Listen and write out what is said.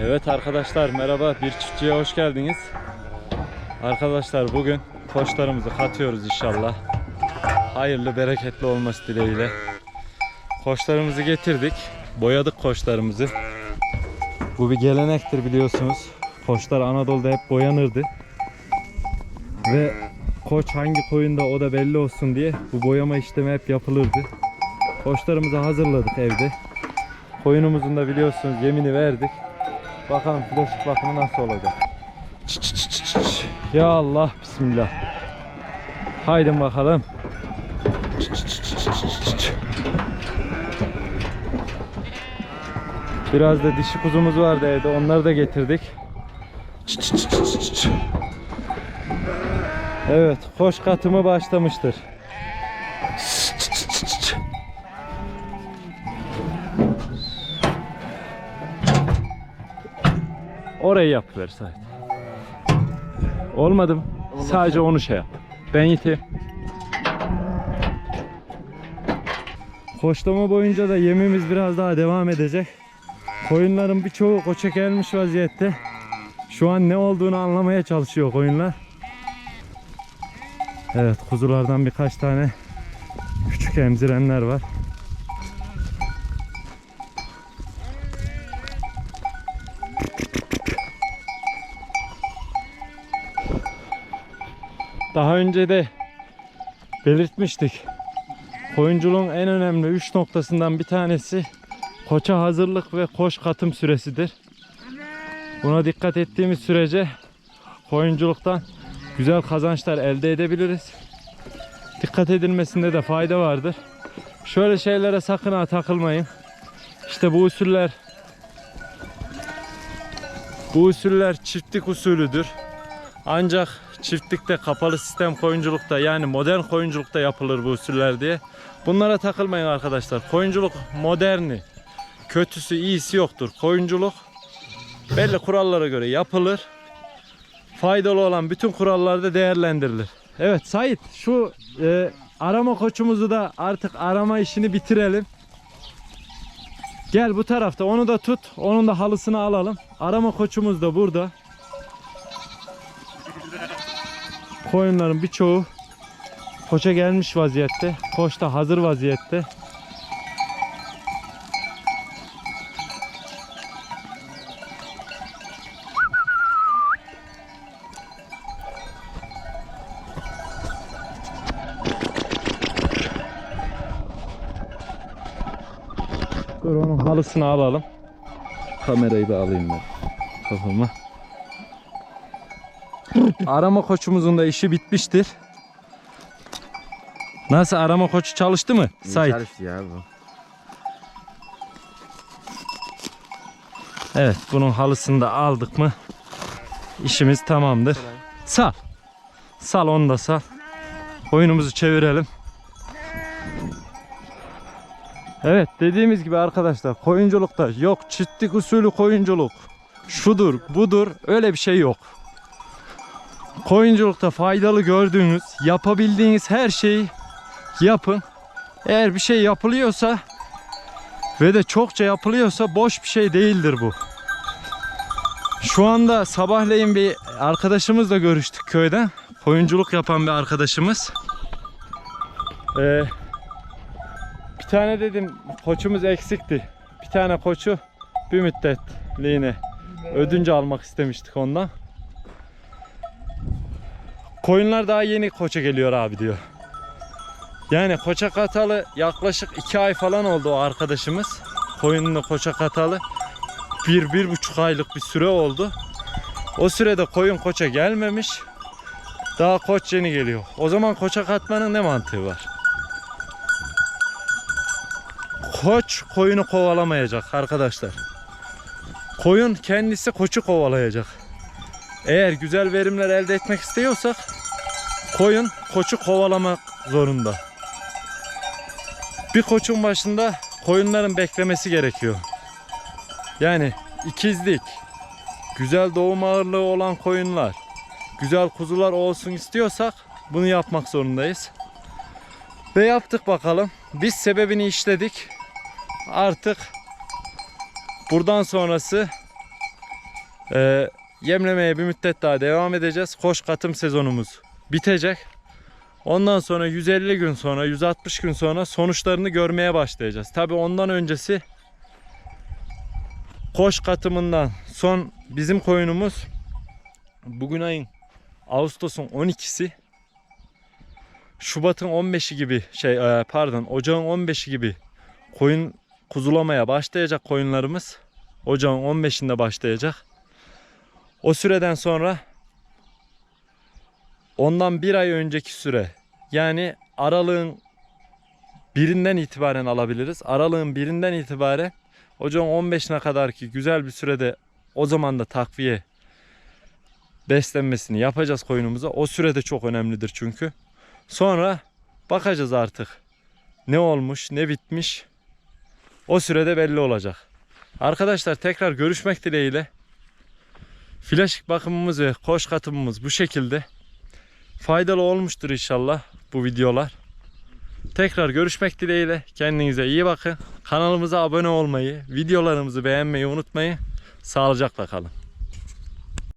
Evet arkadaşlar merhaba bir çiftçiye hoş geldiniz. Arkadaşlar bugün koçlarımızı katıyoruz inşallah. Hayırlı bereketli olması dileğiyle. Koçlarımızı getirdik. Boyadık koçlarımızı. Bu bir gelenektir biliyorsunuz. Koçlar Anadolu'da hep boyanırdı. Ve koç hangi koyunda o da belli olsun diye bu boyama işlemi hep yapılırdı. Koçlarımızı hazırladık evde. Koyunumuzun da biliyorsunuz yemini verdik. Bakalım flaşık bakımı nasıl olacak. Ya Allah bismillah. Haydi bakalım. Biraz da dişi kuzumuz vardı evde. Onları da getirdik. Evet, koş katımı başlamıştır. Orayı yapıver Sait. Olmadı mı? Sadece onu şey yap. Ben yiteyim. Koçlama boyunca da yemimiz biraz daha devam edecek. Koyunların birçoğu koça gelmiş vaziyette. Şu an ne olduğunu anlamaya çalışıyor koyunlar. Evet kuzulardan birkaç tane küçük emzirenler var. Daha önce de belirtmiştik. Koyunculuğun en önemli 3 noktasından bir tanesi koça hazırlık ve koş katım süresidir. Buna dikkat ettiğimiz sürece koyunculuktan güzel kazançlar elde edebiliriz. Dikkat edilmesinde de fayda vardır. Şöyle şeylere sakın ha takılmayın. İşte bu usuller bu usuller çiftlik usulüdür. Ancak çiftlikte kapalı sistem koyunculukta yani modern koyunculukta yapılır bu usuller diye. Bunlara takılmayın arkadaşlar. Koyunculuk moderni. Kötüsü iyisi yoktur. Koyunculuk belli kurallara göre yapılır. Faydalı olan bütün kurallar da değerlendirilir. Evet Sait şu e, arama koçumuzu da artık arama işini bitirelim. Gel bu tarafta onu da tut. Onun da halısını alalım. Arama koçumuz da burada. Koyunların birçoğu koça gelmiş vaziyette. Koç da hazır vaziyette. Dur onun halısını alalım. Kamerayı bir alayım ben kafama. Arama koçumuzun da işi bitmiştir. Nasıl arama koçu çalıştı mı? Sait. Çalıştı ya bu. Evet bunun halısını da aldık mı işimiz tamamdır. Sal. Sal onu da sal. Oyunumuzu çevirelim. Evet dediğimiz gibi arkadaşlar koyunculukta yok çiftlik usulü koyunculuk. Şudur budur öyle bir şey yok. Koyunculukta faydalı gördüğünüz yapabildiğiniz her şeyi yapın. Eğer bir şey yapılıyorsa ve de çokça yapılıyorsa boş bir şey değildir bu. Şu anda sabahleyin bir arkadaşımızla görüştük köyden. Koyunculuk yapan bir arkadaşımız. Ee, bir tane dedim koçumuz eksikti. Bir tane koçu bir müddetliğine ödünce almak istemiştik ondan. Koyunlar daha yeni koça geliyor abi diyor. Yani koça katalı yaklaşık iki ay falan oldu o arkadaşımız. Koyununu koça katalı. Bir, bir buçuk aylık bir süre oldu. O sürede koyun koça gelmemiş. Daha koç yeni geliyor. O zaman koça katmanın ne mantığı var? Koç koyunu kovalamayacak arkadaşlar. Koyun kendisi koçu kovalayacak. Eğer güzel verimler elde etmek istiyorsak koyun koçu kovalamak zorunda. Bir koçun başında koyunların beklemesi gerekiyor. Yani ikizlik, güzel doğum ağırlığı olan koyunlar, güzel kuzular olsun istiyorsak bunu yapmak zorundayız. Ve yaptık bakalım. Biz sebebini işledik. Artık buradan sonrası Ee, yemlemeye bir müddet daha devam edeceğiz. Koş katım sezonumuz bitecek. Ondan sonra 150 gün sonra 160 gün sonra sonuçlarını görmeye başlayacağız. Tabi ondan öncesi koş katımından son bizim koyunumuz bugün ayın Ağustos'un 12'si Şubat'ın 15'i gibi şey e, pardon Ocağın 15'i gibi koyun kuzulamaya başlayacak koyunlarımız. Ocağın 15'inde başlayacak. O süreden sonra ondan bir ay önceki süre yani aralığın birinden itibaren alabiliriz. Aralığın birinden itibaren ocağın 15'ine kadar ki güzel bir sürede o zaman da takviye beslenmesini yapacağız koyunumuza. O sürede çok önemlidir çünkü. Sonra bakacağız artık ne olmuş ne bitmiş. O sürede belli olacak. Arkadaşlar tekrar görüşmek dileğiyle. Flaşik bakımımız ve koş katımımız bu şekilde. Faydalı olmuştur inşallah bu videolar. Tekrar görüşmek dileğiyle. Kendinize iyi bakın. Kanalımıza abone olmayı, videolarımızı beğenmeyi unutmayın. Sağlıcakla kalın.